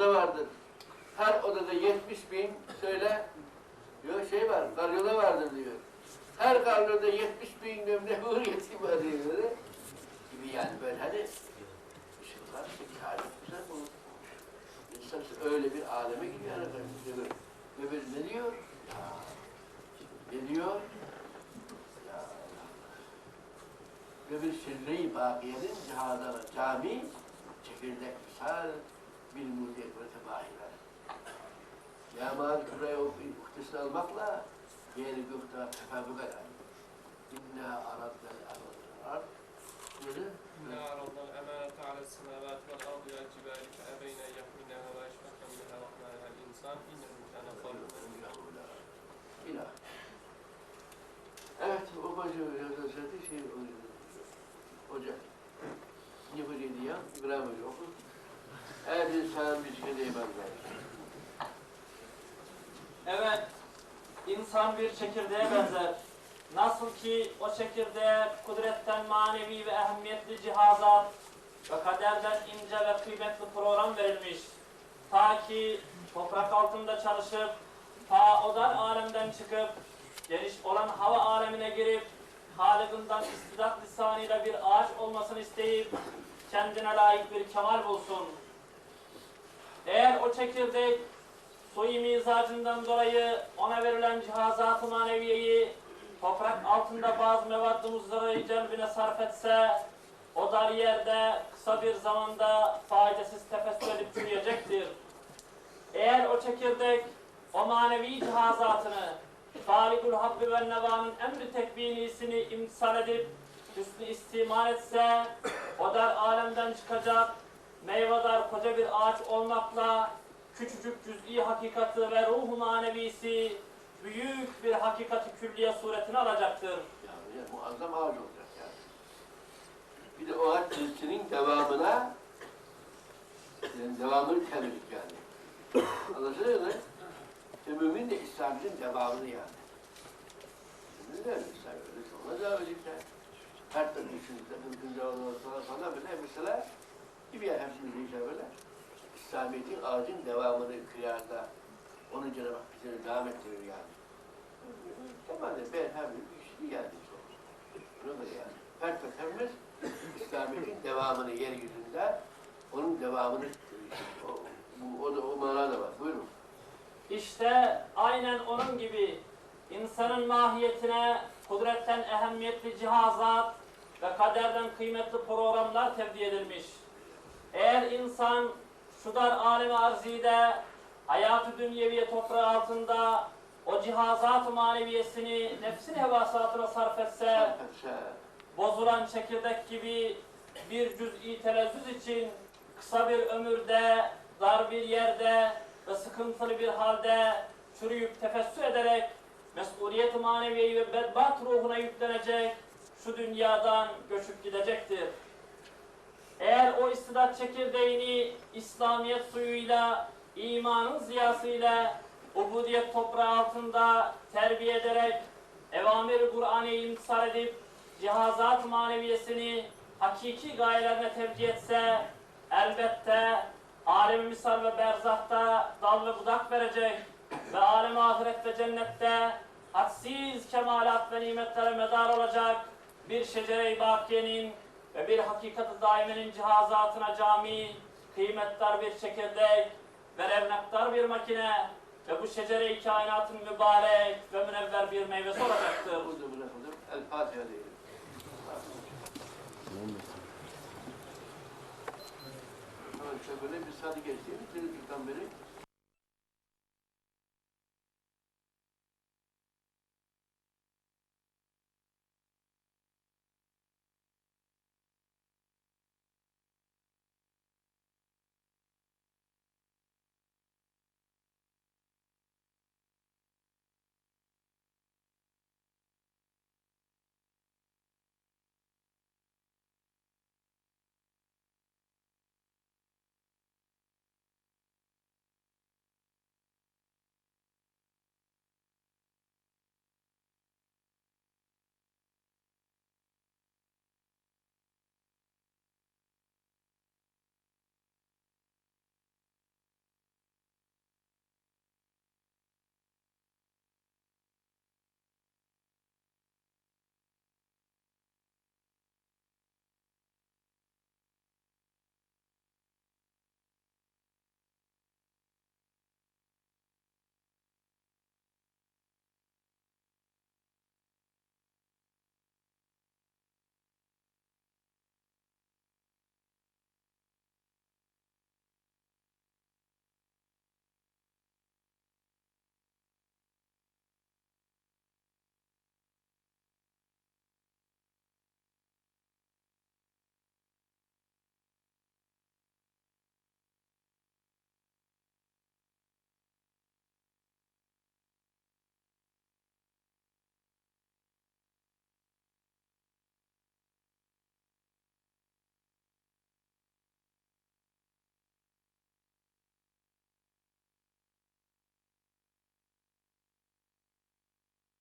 oda vardır. Her odada 70 bin söyle diyor şey var, karyola vardır diyor. Her karyoda 70 bin gömlek uğur yetimi var diyor. böyle. Gibi yani böyle hani ışıklar, güzel bu. İnsan öyle bir aleme gidiyor efendim. Öbür, öbür ne diyor? Ya, ne diyor? Ya Allah. Öbür sirri bakiyenin cihazana cami, çekirdek misal, bilmudiyet ve tebahire. Yaman küreyi okuyup ukdesini almakla yeri gökte tefabuk eder. İnna aradnel aradnel ard. İnna aradnel emanete alel semavat vel ardu ya cibali fe ebeyne yahminaha ve eşfaka minha rahmanel insan innehu kana zalumen İlah. Evet, o bacı Hazreti şey Hoca. Nifur ediyor, İbrahim Hoca okudu. Her insan bir şey benzer. Evet, insan bir çekirdeğe benzer. Nasıl ki o çekirdeğe kudretten manevi ve ehemmiyetli cihazat ve kaderden ince ve kıymetli program verilmiş. Ta ki toprak altında çalışıp, ta o dar alemden çıkıp, geniş olan hava alemine girip, Halık'ından istidat lisanıyla bir ağaç olmasını isteyip, kendine layık bir kemal bulsun. Eğer o çekirdek soy mizacından dolayı ona verilen cihazat-ı maneviyeyi toprak altında bazı mevadd-ı muzdarayı celbine sarf etse o dar yerde kısa bir zamanda faydasız tefessür edip çürüyecektir. Eğer o çekirdek o manevi cihazatını Halikul Habbi ve Neva'nın emri tekbinisini imtisal edip hüsnü istimal etse o dar alemden çıkacak meyvedar koca bir ağaç olmakla küçücük cüz'i hakikati ve ruhu manevisi büyük bir hakikati külliye suretini alacaktır. Yani, yani muazzam ağaç olacak yani. Bir de o ağaç cinsinin devamına yani devamını temizlik yani. Anlaşılıyor mu? İşte mümin de İslam'ın devamını yani. Mümin de İslam öyle sonra devam edecekler. Her türlü düşünce, mümkün devamlı falan falan böyle mesela gibi hepsini böyle. İslamiyet'in ağacın devamını kıyarda onu Cenab-ı Hak bize devam ettirir yani. Tamam de ben hem bir şey geldi sonra. Bunu da yani. Her tefemmüs İslamiyet'in devamını yeryüzünde onun devamını o, bu, o da o mana da var. Buyurun. İşte aynen onun gibi insanın mahiyetine kudretten ehemmiyetli cihazat ve kaderden kıymetli programlar tevdi edilmiş. Eğer insan şu dar alemi arzide hayatı dünyeviye toprağı altında o cihazat-ı maneviyesini nefsin hevasatına sarf etse bozulan çekirdek gibi bir cüz'i telezzüz için kısa bir ömürde, dar bir yerde ve sıkıntılı bir halde çürüyüp tefessü ederek mesuliyet-i maneviyeyi ve bedbat ruhuna yüklenecek, şu dünyadan göçüp gidecektir. Çekirdeğini İslamiyet suyuyla, imanın ziyasıyla, ubudiyet toprağı altında terbiye ederek, evamir-i Kur'an'ı imtisal edip, cihazat maneviyesini hakiki gayelerine tevcih etse, elbette alem misal ve berzahta dal ve budak verecek ve alem ahiret ve cennette hadsiz kemalat ve nimetlere medar olacak bir şecere-i bakiyenin ve bir hakikat-ı daimenin cihazatına cami, kıymetdar bir çekirdek ve revnaktar bir makine ve bu şecere-i kainatın mübarek ve münevver bir meyvesi olacaktır. El Fatiha diyelim. Böyle bir saat geçti. Çocuktan beri